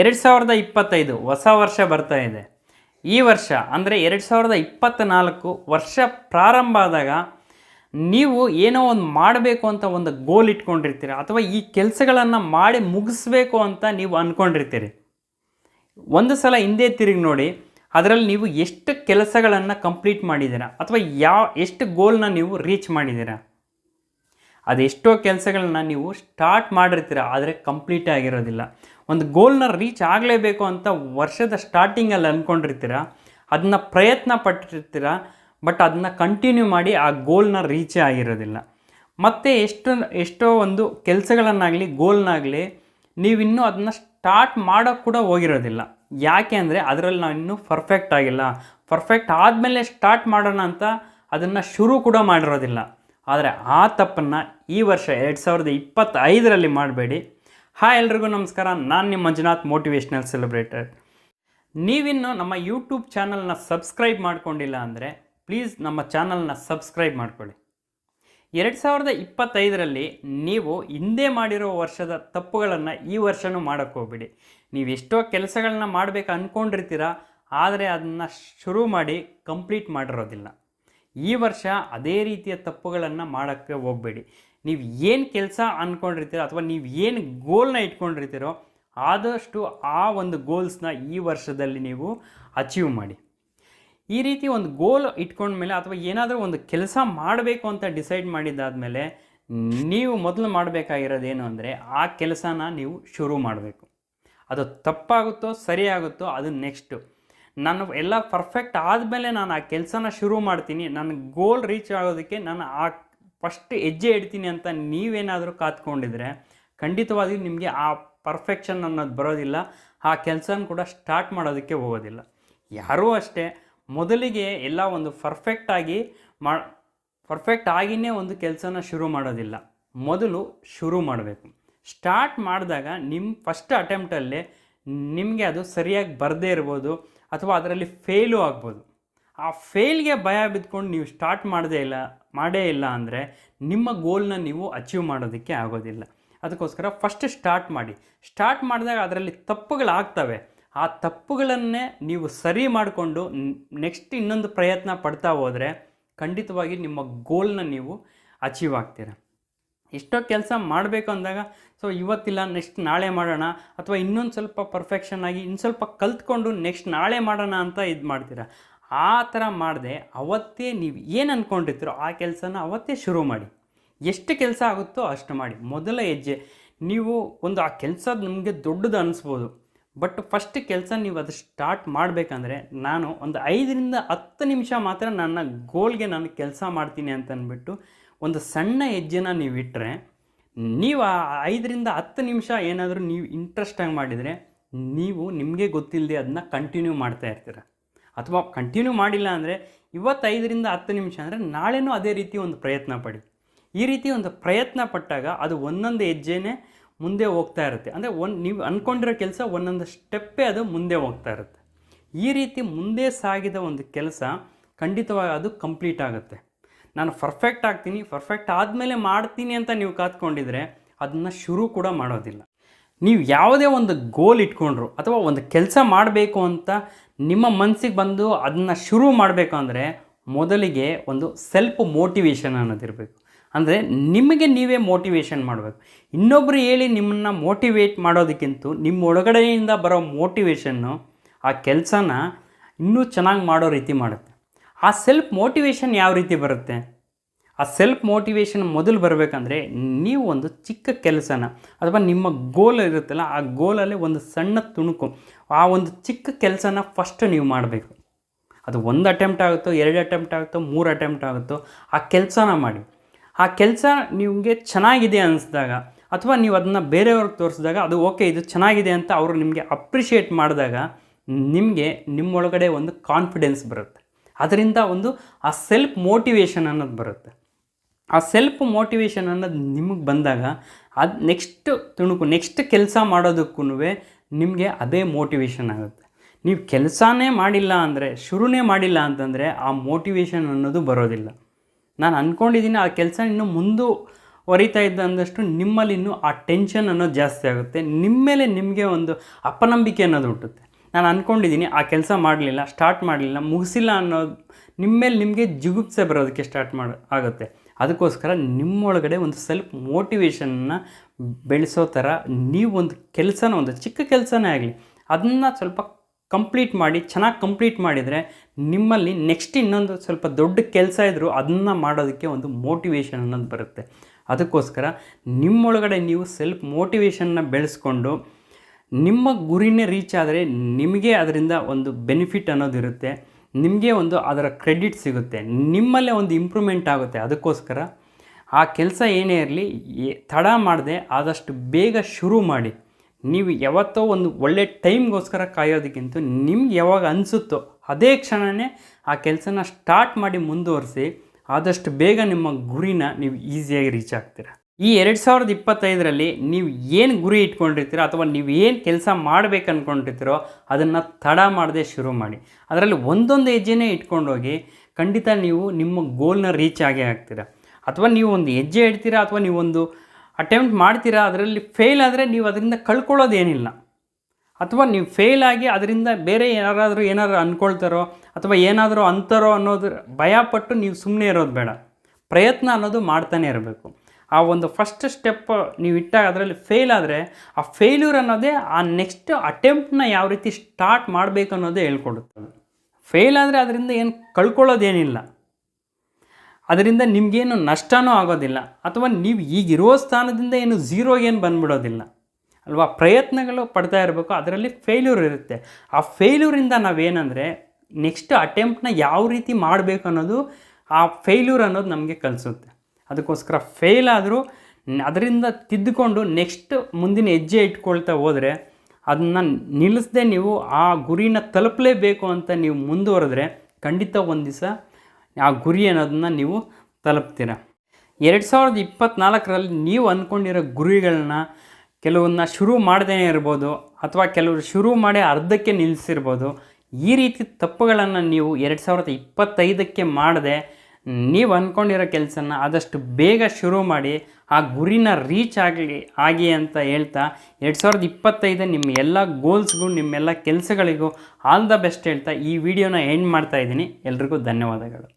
ಎರಡು ಸಾವಿರದ ಇಪ್ಪತ್ತೈದು ಹೊಸ ವರ್ಷ ಬರ್ತಾ ಇದೆ. ಈ ವರ್ಷ ಅಂದರೆ ಎರಡು ಸಾವಿರದ ಇಪ್ಪತ್ತ್ನಾಲ್ಕು ವರ್ಷ ಪ್ರಾರಂಭ ಆದಾಗ ನೀವು ಏನೋ ಒಂದು ಮಾಡಬೇಕು ಅಂತ ಒಂದು ಗೋಲ್ ಇಟ್ಕೊಂಡಿರ್ತೀರ? ಅಥವಾ ಈ ಕೆಲಸಗಳನ್ನು ಮಾಡಿ ಮುಗಿಸ್ಬೇಕು ಅಂತ ನೀವು ಅಂದ್ಕೊಂಡಿರ್ತೀರಿ ಒಂದು ಸಲ ಹಿಂದೆ ತಿರುಗಿ ನೋಡಿ, ಅದರಲ್ಲಿ ನೀವು ಎಷ್ಟು ಕೆಲಸಗಳನ್ನು ಕಂಪ್ಲೀಟ್ ಮಾಡಿದ್ದೀರಾ? ಅಥವಾ ಯಾವ, ಎಷ್ಟು ಗೋಲ್ನ ನೀವು ರೀಚ್ ಮಾಡಿದ್ದೀರಾ? ಅದೆಷ್ಟೋ ಕೆಲಸಗಳನ್ನ ನೀವು ಸ್ಟಾರ್ಟ್ ಮಾಡಿರ್ತೀರ, ಆದರೆ ಕಂಪ್ಲೀಟ್ ಆಗಿರೋದಿಲ್ಲ. ಒಂದು ಗೋಲ್ನ ರೀಚ್ ಆಗಲೇಬೇಕು ಅಂತ ವರ್ಷದ ಸ್ಟಾರ್ಟಿಂಗಲ್ಲಿ ಅಂದ್ಕೊಂಡಿರ್ತೀರ ಅದನ್ನ ಪ್ರಯತ್ನ ಪಟ್ಟಿರ್ತೀರ ಬಟ್ ಅದನ್ನ ಕಂಟಿನ್ಯೂ ಮಾಡಿ ಆ ಗೋಲ್ನ ರೀಚೇ ಆಗಿರೋದಿಲ್ಲ. ಮತ್ತು ಎಷ್ಟು, ಎಷ್ಟೋ ಒಂದು ಕೆಲಸಗಳನ್ನಾಗಲಿ ಗೋಲ್ನಾಗಲಿ ನೀವಿನ್ನೂ ಅದನ್ನ ಸ್ಟಾರ್ಟ್ ಮಾಡೋಕ್ಕೆ ಕೂಡ ಹೋಗಿರೋದಿಲ್ಲ. ಯಾಕೆ ಅಂದರೆ ಅದರಲ್ಲಿ ನಾವು ಇನ್ನೂ ಪರ್ಫೆಕ್ಟ್ ಆಗಿಲ್ಲ. ಪರ್ಫೆಕ್ಟ್ ಆದಮೇಲೆ ಸ್ಟಾರ್ಟ್ ಮಾಡೋಣ ಅಂತ ಅದನ್ನು ಶುರು ಕೂಡ ಮಾಡಿರೋದಿಲ್ಲ. ಆದರೆ ಆ ತಪ್ಪನ್ನು ಈ ವರ್ಷ ಎರಡು ಸಾವಿರದ ಇಪ್ಪತ್ತೈದರಲ್ಲಿ ಮಾಡಬೇಡಿ. ಹಾಯ್ ಎಲ್ರಿಗೂ ನಮಸ್ಕಾರ. ನಾನು ನಿಮ್ಮ ಮಂಜುನಾಥ್ ಮೋಟಿವೇಶ್ನಲ್ ಸೆಲೆಬ್ರೇಟರ್ ನೀವಿನ್ನು ನಮ್ಮ ಯೂಟ್ಯೂಬ್ ಚಾನಲ್ನ ಸಬ್ಸ್ಕ್ರೈಬ್ ಮಾಡ್ಕೊಂಡಿಲ್ಲ ಅಂದರೆ ಪ್ಲೀಸ್ ನಮ್ಮ ಚಾನಲ್ನ ಸಬ್ಸ್ಕ್ರೈಬ್ ಮಾಡ್ಕೊಳ್ಳಿ. ಎರಡು ಸಾವಿರದ ಇಪ್ಪತ್ತೈದರಲ್ಲಿ ನೀವು ಹಿಂದೆ ಮಾಡಿರೋ ವರ್ಷದ ತಪ್ಪುಗಳನ್ನು ಈ ವರ್ಷನೂ ಮಾಡೋಕ್ಕೆ ಹೋಗ್ಬಿಡಿ. ನೀವು ಎಷ್ಟೋ ಕೆಲಸಗಳನ್ನ ಮಾಡಬೇಕು ಅಂದ್ಕೊಂಡಿರ್ತೀರ ಆದರೆ ಅದನ್ನು ಶುರು ಮಾಡಿ ಕಂಪ್ಲೀಟ್ ಮಾಡಿರೋದಿಲ್ಲ. ಈ ವರ್ಷ ಅದೇ ರೀತಿಯ ತಪ್ಪುಗಳನ್ನು ಮಾಡೋಕ್ಕೆ ಹೋಗಬೇಡಿ. ನೀವು ಏನು ಕೆಲಸ ಅಂದ್ಕೊಂಡಿರ್ತೀರೋ ಅಥವಾ ನೀವು ಏನು ಗೋಲ್ನ ಇಟ್ಕೊಂಡಿರ್ತೀರೋ ಆದಷ್ಟು ಆ ಒಂದು ಗೋಲ್ಸ್ನ ಈ ವರ್ಷದಲ್ಲಿ ನೀವು ಅಚೀವ್ ಮಾಡಿ. ಈ ರೀತಿ ಒಂದು ಗೋಲ್ ಇಟ್ಕೊಂಡ್ಮೇಲೆ ಅಥವಾ ಏನಾದರೂ ಒಂದು ಕೆಲಸ ಮಾಡಬೇಕು ಅಂತ ಡಿಸೈಡ್ ಮಾಡಿದ್ದಾದಮೇಲೆ ನೀವು ಮೊದಲು ಮಾಡಬೇಕಾಗಿರೋದೇನು ಅಂದರೆ ಆ ಕೆಲಸನ ನೀವು ಶುರು ಮಾಡಬೇಕು. ಅದು ತಪ್ಪಾಗುತ್ತೋ ಸರಿಯಾಗುತ್ತೋ ಅದು ನೆಕ್ಸ್ಟು ನಾನು ಎಲ್ಲ ಪರ್ಫೆಕ್ಟ್ ಆದಮೇಲೆ ನಾನು ಆ ಕೆಲಸನ ಶುರು ಮಾಡ್ತೀನಿ. ನನ್ನ ಗೋಲ್ ರೀಚ್ ಆಗೋದಕ್ಕೆ ನಾನು ಆ ಫಸ್ಟ್ ಹೆಜ್ಜೆ ಇಡ್ತೀನಿ ಅಂತ ನೀವೇನಾದರೂ ಕಾತ್ಕೊಂಡಿದ್ರೆ ಖಂಡಿತವಾಗಿಯೂ ನಿಮಗೆ ಆ ಪರ್ಫೆಕ್ಷನ್ ಅನ್ನೋದು ಬರೋದಿಲ್ಲ. ಆ ಕೆಲಸನ ಕೂಡ ಸ್ಟಾರ್ಟ್ ಮಾಡೋದಕ್ಕೆ ಹೋಗೋದಿಲ್ಲ. ಯಾರೂ ಅಷ್ಟೇ, ಮೊದಲಿಗೆ ಎಲ್ಲ ಒಂದು ಪರ್ಫೆಕ್ಟಾಗಿ ಮಾ ಪರ್ಫೆಕ್ಟ್ ಆಗಿನೇ ಒಂದು ಕೆಲಸನ ಶುರು ಮಾಡೋದಿಲ್ಲ. ಮೊದಲು ಶುರು ಮಾಡಬೇಕು. ಸ್ಟಾರ್ಟ್ ಮಾಡಿದಾಗ ನಿಮ್ಮ ಫಸ್ಟ್ ಅಟೆಂಪ್ಟಲ್ಲೇ ನಿಮಗೆ ಅದು ಸರಿಯಾಗಿ ಬರದೇ ಇರ್ಬೋದು. ಅಥವಾ ಅದರಲ್ಲಿ ಫೇಲು ಆಗ್ಬೋದು. ಆ ಫೇಲ್ಗೆ ಭಯ ಬಿದ್ಕೊಂಡು ನೀವು ಸ್ಟಾರ್ಟ್ ಮಾಡದೇ ಇಲ್ಲ, ಮಾಡೇ ಇಲ್ಲ ಅಂದರೆ ನಿಮ್ಮ ಗೋಲ್ನ ನೀವು ಅಚೀವ್ ಮಾಡೋದಕ್ಕೆ ಆಗೋದಿಲ್ಲ. ಅದಕ್ಕೋಸ್ಕರ ಫಸ್ಟ್ ಸ್ಟಾರ್ಟ್ ಮಾಡಿ. ಸ್ಟಾರ್ಟ್ ಮಾಡಿದಾಗ ಅದರಲ್ಲಿ ತಪ್ಪುಗಳಾಗ್ತವೆ. ಆ ತಪ್ಪುಗಳನ್ನೇ ನೀವು ಸರಿ ಮಾಡಿಕೊಂಡು ನೆಕ್ಸ್ಟ್ ಇನ್ನೊಂದು ಪ್ರಯತ್ನ ಪಡ್ತಾ ಹೋದರೆ ಖಂಡಿತವಾಗಿ ನಿಮ್ಮ ಗೋಲ್ನ ನೀವು ಅಚೀವ್ ಆಗ್ತೀರ. ಎಷ್ಟೋ ಕೆಲಸ ಮಾಡಬೇಕು ಅಂದಾಗ ಸೊ, ಇವತ್ತಿಲ್ಲ ನೆಕ್ಸ್ಟ್ ನಾಳೆ ಮಾಡೋಣ. ಅಥವಾ ಇನ್ನೊಂದು ಸ್ವಲ್ಪ ಪರ್ಫೆಕ್ಷನ್ ಆಗಿ ಇನ್ನು ಸ್ವಲ್ಪ ಕಲ್ತ್ಕೊಂಡು ನೆಕ್ಸ್ಟ್ ನಾಳೆ ಮಾಡೋಣ ಅಂತ ಇದು ಮಾಡ್ತೀರಾ. ಆ ಥರ ಮಾಡದೆ ಅವತ್ತೇ ನೀವು ಏನು ಅಂದ್ಕೊಂಡಿರ್ತೀರೋ ಆ ಕೆಲಸನ ಅವತ್ತೇ ಶುರು ಮಾಡಿ. ಎಷ್ಟು ಕೆಲಸ ಆಗುತ್ತೋ ಅಷ್ಟು ಮಾಡಿ. ಮೊದಲ ಹೆಜ್ಜೆ. ನೀವು ಒಂದು ಆ ಕೆಲಸ ನಿಮಗೆ ದೊಡ್ಡದು ಅನಿಸ್ಬೋದು. ಬಟ್ ಫಸ್ಟ್ ಕೆಲಸ ನೀವು ಅದು ಸ್ಟಾರ್ಟ್ ಮಾಡಬೇಕಂದ್ರೆ ನಾನು ಒಂದು ಐದರಿಂದ ಹತ್ತು ನಿಮಿಷ ಮಾತ್ರ ನನ್ನ ಗೋಲ್ಗೆ ನಾನು ಕೆಲಸ ಮಾಡ್ತೀನಿ ಅಂತ ಅಂದ್ಬಿಟ್ಟು ಒಂದು ಸಣ್ಣ ಹೆಜ್ಜೆನ ನೀವು ಇಟ್ಟರೆ ನೀವು ಐದರಿಂದ ಹತ್ತು ನಿಮಿಷ ಏನಾದರೂ ನೀವು ಇಂಟ್ರೆಸ್ಟಾಗಿ ಮಾಡಿದರೆ, ನೀವು ನಿಮಗೆ ಗೊತ್ತಿಲ್ಲದೆ ಅದನ್ನ ಕಂಟಿನ್ಯೂ ಮಾಡ್ತಾ ಇರ್ತೀರ. ಅಥವಾ ಕಂಟಿನ್ಯೂ ಮಾಡಿಲ್ಲ ಅಂದರೆ ಇವತ್ತು ಐದರಿಂದ ಹತ್ತು ನಿಮಿಷ ಅಂದರೆ ನಾಳೆನೂ ಅದೇ ರೀತಿ ಒಂದು ಪ್ರಯತ್ನ ಪಡಿ. ಈ ರೀತಿ ಒಂದು ಪ್ರಯತ್ನ ಪಟ್ಟಾಗ ಅದು ಒಂದೊಂದು ಹೆಜ್ಜೆನೇ ಮುಂದೆ ಹೋಗ್ತಾ ಇರುತ್ತೆ. ಅಂದರೆ ಒಂದು ನೀವು ಅಂದ್ಕೊಂಡಿರೋ ಕೆಲಸ ಒಂದೊಂದು ಸ್ಟೆಪ್ಪೇ ಅದು ಮುಂದೆ ಹೋಗ್ತಾ ಇರುತ್ತೆ. ಈ ರೀತಿ ಮುಂದೆ ಸಾಗಿದ ಒಂದು ಕೆಲಸ ಖಂಡಿತವಾಗಿ ಅದು ಕಂಪ್ಲೀಟ್ ಆಗುತ್ತೆ. ನಾನು ಪರ್ಫೆಕ್ಟ್ ಆಗ್ತೀನಿ ಪರ್ಫೆಕ್ಟ್ ಆದಮೇಲೆ ಮಾಡ್ತೀನಿ ಅಂತ ನೀವು ಕಾತ್ಕೊಂಡಿದ್ರೆ ಅದನ್ನು ಶುರು ಕೂಡ ಮಾಡೋದಿಲ್ಲ. ನೀವು ಯಾವುದೇ ಒಂದು ಗೋಲ್ ಇಟ್ಕೊಂಡ್ರು ಅಥವಾ ಒಂದು ಕೆಲಸ ಮಾಡಬೇಕು ಅಂತ ನಿಮ್ಮ ಮನಸ್ಸಿಗೆ ಬಂದು ಅದನ್ನು ಶುರು ಮಾಡಬೇಕು ಅಂದರೆ ಮೊದಲಿಗೆ ಒಂದು ಸೆಲ್ಫ್ ಮೋಟಿವೇಶನ್ ಅನ್ನೋದಿರಬೇಕು. ಅಂದರೆ ನಿಮಗೆ ನೀವೇ ಮೋಟಿವೇಶನ್ ಮಾಡಬೇಕು. ಇನ್ನೊಬ್ಬರು ಹೇಳಿ ನಿಮ್ಮನ್ನು ಮೋಟಿವೇಟ್ ಮಾಡೋದಕ್ಕಿಂತ ನಿಮ್ಮ ಒಳಗಡೆಯಿಂದ ಬರೋ ಮೋಟಿವೇಶನ್ನು ಆ ಕೆಲಸನ ಇನ್ನೂ ಚೆನ್ನಾಗಿ ಮಾಡೋ ರೀತಿ ಮಾಡುತ್ತೆ. ಆ ಸೆಲ್ಫ್ ಮೋಟಿವೇಶನ್ ಯಾವ ರೀತಿ ಬರುತ್ತೆ? ಆ ಸೆಲ್ಫ್ ಮೋಟಿವೇಶನ್ ಮೊದಲು ಬರಬೇಕಂದ್ರೆ ನೀವು ಒಂದು ಚಿಕ್ಕ ಕೆಲಸನ ಅಥವಾ ನಿಮ್ಮ ಗೋಲ್ ಇರುತ್ತಲ್ಲ, ಆ ಗೋಲಲ್ಲಿ ಒಂದು ಸಣ್ಣ ತುಣುಕು, ಆ ಒಂದು ಚಿಕ್ಕ ಕೆಲಸನ ಫಸ್ಟ್ ನೀವು ಮಾಡಬೇಕು. ಅದು ಒಂದು ಅಟೆಂಪ್ಟ್ ಆಗುತ್ತೋ, ಎರಡು ಅಟೆಂಪ್ಟ್ ಆಗುತ್ತೋ, ಮೂರು ಅಟೆಂಪ್ಟ್ ಆಗುತ್ತೋ, ಆ ಕೆಲಸನ ಮಾಡಿ. ಆ ಕೆಲಸ ನಿಮಗೆ ಚೆನ್ನಾಗಿದೆ ಅನಿಸಿದಾಗ ಅಥವಾ ನೀವು ಅದನ್ನು ಬೇರೆಯವ್ರಿಗೆ ತೋರಿಸಿದಾಗ ಅದು ಓಕೆ ಇದು ಚೆನ್ನಾಗಿದೆ ಅಂತ ಅವರು ನಿಮಗೆ ಅಪ್ರಿಷಿಯೇಟ್ ಮಾಡಿದಾಗ ನಿಮಗೆ ನಿಮ್ಮೊಳಗಡೆ ಒಂದು ಕಾನ್ಫಿಡೆನ್ಸ್ ಬರುತ್ತೆ. ಅದರಿಂದ ಒಂದು ಆ ಸೆಲ್ಫ್ ಮೋಟಿವೇಶನ್ ಅನ್ನೋದು ಬರುತ್ತೆ. ಆ ಸೆಲ್ಫ್ ಮೋಟಿವೇಶನ್ ಅನ್ನೋದು ನಿಮಗೆ ಬಂದಾಗ ಅದು ನೆಕ್ಸ್ಟ್ ತುಣುಕು ನೆಕ್ಸ್ಟ್ ಕೆಲಸ ಮಾಡೋದಕ್ಕೂ ನಿಮಗೆ ಅದೇ ಮೋಟಿವೇಶನ್ ಆಗುತ್ತೆ. ನೀವು ಕೆಲಸನೇ ಮಾಡಿಲ್ಲ ಅಂದರೆ, ಶುರುನೇ ಮಾಡಿಲ್ಲ ಅಂತಂದರೆ ಆ ಮೋಟಿವೇಶನ್ ಅನ್ನೋದು ಬರೋದಿಲ್ಲ. ನಾನು ಅಂದ್ಕೊಂಡಿದ್ದೀನಿ ಆ ಕೆಲಸ ಇನ್ನೂ ಮುಂದೆ ಹೊರಿತಾ ಇದ್ದಂದಷ್ಟು ನಿಮ್ಮಲ್ಲಿ ಇನ್ನೂ ಆ ಟೆನ್ಷನ್ ಅನ್ನೋದು ಜಾಸ್ತಿ ಆಗುತ್ತೆ. ನಿಮ್ಮ ಮೇಲೆ ನಿಮಗೆ ಒಂದು ಅಪನಂಬಿಕೆ ಅನ್ನೋದು ಹುಟ್ಟುತ್ತೆ. ನಾನು ಅಂದ್ಕೊಂಡಿದ್ದೀನಿ ಆ ಕೆಲಸ ಮಾಡಲಿಲ್ಲ ಸ್ಟಾರ್ಟ್ ಮಾಡಲಿಲ್ಲ, ಮುಗಿಸಿಲ್ಲ ಅನ್ನೋದು ನಿಮ್ಮ ಮೇಲೆ ನಿಮಗೆ ಜಿಗುಪ್ಸೆ ಬರೋದಕ್ಕೆ ಸ್ಟಾರ್ಟ್ ಮಾಡಿ, ಆಗುತ್ತೆ. ಅದಕ್ಕೋಸ್ಕರ ನಿಮ್ಮೊಳಗಡೆ ಒಂದು ಸೆಲ್ಫ್ ಮೋಟಿವೇಶನ್ನ ಬೆಳೆಸೋ ಥರ ನೀವು ಒಂದು ಕೆಲಸನ, ಒಂದು ಚಿಕ್ಕ ಕೆಲಸನೇ ಆಗಲಿ, ಅದನ್ನು ಸ್ವಲ್ಪ ಕಂಪ್ಲೀಟ್ ಮಾಡಿ, ಚೆನ್ನಾಗಿ ಕಂಪ್ಲೀಟ್ ಮಾಡಿದರೆ ನಿಮ್ಮಲ್ಲಿ ನೆಕ್ಸ್ಟ್ ಇನ್ನೊಂದು ಸ್ವಲ್ಪ ದೊಡ್ಡ ಕೆಲಸ ಇದ್ದರೂ ಅದನ್ನು ಮಾಡೋದಕ್ಕೆ ಒಂದು ಮೋಟಿವೇಶನ್ ಅನ್ನೋದು ಬರುತ್ತೆ. ಅದಕ್ಕೋಸ್ಕರ ನಿಮ್ಮೊಳಗಡೆ ನೀವು ಸೆಲ್ಫ್ ಮೋಟಿವೇಶನ್ನ ಬೆಳೆಸ್ಕೊಂಡು ನಿಮ್ಮ ಗುರಿನೇ ರೀಚ್ ಆದರೆ ನಿಮಗೆ ಅದರಿಂದ ಒಂದು ಬೆನಿಫಿಟ್ ಅನ್ನೋದಿರುತ್ತೆ ನಿಮಗೆ ಒಂದು ಅದರ ಕ್ರೆಡಿಟ್ ಸಿಗುತ್ತೆ. ನಿಮ್ಮಲ್ಲೇ ಒಂದು ಇಂಪ್ರೂವ್ಮೆಂಟ್ ಆಗುತ್ತೆ ಅದಕ್ಕೋಸ್ಕರ. ಆ ಕೆಲಸ ಏನೇ ಇರಲಿ ತಡ ಮಾಡದೆ ಆದಷ್ಟು ಬೇಗ ಶುರು ಮಾಡಿ. ನೀವು ಯಾವತ್ತೋ ಒಂದು ಒಳ್ಳೆ ಟೈಮ್ಗೋಸ್ಕರ ಕಾಯೋದಕ್ಕಿಂತ ನಿಮ್ಗೆ ಯಾವಾಗ ಅನಿಸುತ್ತೋ ಅದೇ ಕ್ಷಣವೇ ಆ ಕೆಲಸನ ಸ್ಟಾರ್ಟ್ ಮಾಡಿ ಮುಂದುವರಿಸಿ ಆದಷ್ಟು ಬೇಗ ನಿಮ್ಮ ಗುರಿನ ನೀವು ಈಸಿಯಾಗಿ ರೀಚ್ ಆಗ್ತೀರ. ಈ ಎರಡು ಸಾವಿರದ ಇಪ್ಪತ್ತೈದರಲ್ಲಿ ನೀವು ಏನು ಗುರಿ ಇಟ್ಕೊಂಡಿರ್ತೀರೋ ಅಥವಾ ನೀವು ಏನು ಕೆಲಸ ಮಾಡಬೇಕು ಅಂದ್ಕೊಂಡಿರ್ತೀರೋ ಅದನ್ನು ತಡ ಮಾಡದೆ ಶುರು ಮಾಡಿ. ಅದರಲ್ಲಿ ಒಂದೊಂದು ಹೆಜ್ಜೆನೇ ಇಟ್ಕೊಂಡೋಗಿ ಖಂಡಿತ ನೀವು ನಿಮ್ಮ ಗೋಲ್ನ ರೀಚ್ ಆಗೇ ಆಗ್ತೀರ. ಅಥವಾ ನೀವು ಒಂದು ಹೆಜ್ಜೆ ಇಡ್ತೀರಾ ಅಥವಾ ನೀವೊಂದು ಅಟೆಂಪ್ಟ್ ಮಾಡ್ತೀರಾ, ಅದರಲ್ಲಿ ಫೇಲ್ ಆದರೆ ನೀವು ಅದರಿಂದ ಕಳ್ಕೊಳ್ಳೋದೇನಿಲ್ಲ. ಅಥವಾ ನೀವು ಫೇಲ್ ಆಗಿ ಅದರಿಂದ ಬೇರೆ ಯಾರಾದರೂ ಏನಾದರೂ ಅಂದ್ಕೊಳ್ತಾರೋ ಅಥವಾ ಏನಾದರೂ ಅಂತಾರೋ ಅನ್ನೋದ್ರ ಭಯಪಟ್ಟು ನೀವು ಸುಮ್ಮನೆ ಇರೋದು ಬೇಡ. ಪ್ರಯತ್ನ ಅನ್ನೋದು ಮಾಡ್ತಾನೆ ಇರಬೇಕು. ಆ ಒಂದು ಫಸ್ಟ್ ಸ್ಟೆಪ್ ನೀವು ಇಟ್ಟಾಗ ಅದರಲ್ಲಿ ಫೇಲ್ ಆದರೆ ಆ ಫೇಲ್ಯೂರ್ ಅನ್ನೋದೇ ಆ ನೆಕ್ಸ್ಟ್ ಅಟೆಂಪ್ಟನ್ನ ಯಾವ ರೀತಿ ಸ್ಟಾರ್ಟ್ ಮಾಡಬೇಕು ಅನ್ನೋದೇ ಹೇಳ್ಕೊಡುತ್ತೆ ಫೇಲ್ ಆದರೆ ಅದರಿಂದ ಏನು ಕಳ್ಕೊಳ್ಳೋದೇನಿಲ್ಲ. ಅದರಿಂದ ನಿಮಗೇನು ನಷ್ಟನೂ ಆಗೋದಿಲ್ಲ. ಅಥವಾ ನೀವು ಈಗಿರೋ ಸ್ಥಾನದಿಂದ ಏನು ಏನು ಬಂದ್ಬಿಡೋದಿಲ್ಲ. ಅಲ್ವಾ? ಪ್ರಯತ್ನಗಳು ಪಡ್ತಾ ಇರಬೇಕು, ಅದರಲ್ಲಿ ಫೇಲ್ಯೂರ್ ಇರುತ್ತೆ. ಆ ಫೇಲ್ಯೂರಿಂದ ನಾವೇನಂದರೆ ನೆಕ್ಸ್ಟ್ ಅಟೆಂಪ್ಟನ್ನ ಯಾವ ರೀತಿ ಮಾಡಬೇಕು ಅನ್ನೋದು, ಆ ಫೇಲ್ಯೂರ್ ಅನ್ನೋದು ನಮಗೆ ಕಲಿಸುತ್ತೆ. ಅದಕ್ಕೋಸ್ಕರ ಫೇಲ್ ಆದರೂ ಅದರಿಂದ ತಿದ್ದುಕೊಂಡು ನೆಕ್ಸ್ಟ್ ಮುಂದಿನ ಹೆಜ್ಜೆ ಇಟ್ಕೊಳ್ತಾ ಹೋದರೆ ಅದನ್ನು ನಿಲ್ಲಿಸದೆ ನೀವು ಆ ಗುರಿನ ತಲುಪಲೇಬೇಕು ಅಂತ ನೀವು ಮುಂದುವರೆದ್ರೆ ಖಂಡಿತ ಒಂದು ದಿವಸ ಆ ಗುರಿ ಅನ್ನೋದನ್ನು ನೀವು ತಲುಪ್ತೀರ. ಎರಡು ಸಾವಿರದ ಇಪ್ಪತ್ತ್ನಾಲ್ಕರಲ್ಲಿ ನೀವು ಅಂದ್ಕೊಂಡಿರೋ ಗುರಿಗಳನ್ನ ಕೆಲವನ್ನ ಶುರು ಮಾಡದೇ ಇರ್ಬೋದು ಅಥವಾ ಕೆಲವರು ಶುರು ಮಾಡಿ ಅರ್ಧಕ್ಕೆ ನಿಲ್ಲಿಸಿರ್ಬೋದು ಈ ರೀತಿ ತಪ್ಪುಗಳನ್ನು ನೀವು ಎರಡು ಸಾವಿರದ ಇಪ್ಪತ್ತೈದಕ್ಕೆ ಮಾಡದೆ ನೀವು ಅಂದ್ಕೊಂಡಿರೋ ಕೆಲಸನ ಆದಷ್ಟು ಬೇಗ ಶುರು ಮಾಡಿ, ಆ ಗುರಿನ ರೀಚ್ ಆಗಲಿ, ಆಗಿ ಅಂತ ಹೇಳ್ತಾ ಎರಡು ಸಾವಿರದ ಇಪ್ಪತ್ತೈದು ನಿಮ್ಮ ಎಲ್ಲ ಗೋಲ್ಸ್ಗೂ ನಿಮ್ಮೆಲ್ಲ ಕೆಲಸಗಳಿಗೂ ಆಲ್ ದ ಬೆಸ್ಟ್ ಹೇಳ್ತಾ ಈ ವಿಡಿಯೋನ ಎಂಡ್ ಮಾಡ್ತಾ ಇದ್ದೀನಿ. ಎಲ್ರಿಗೂ ಧನ್ಯವಾದಗಳು.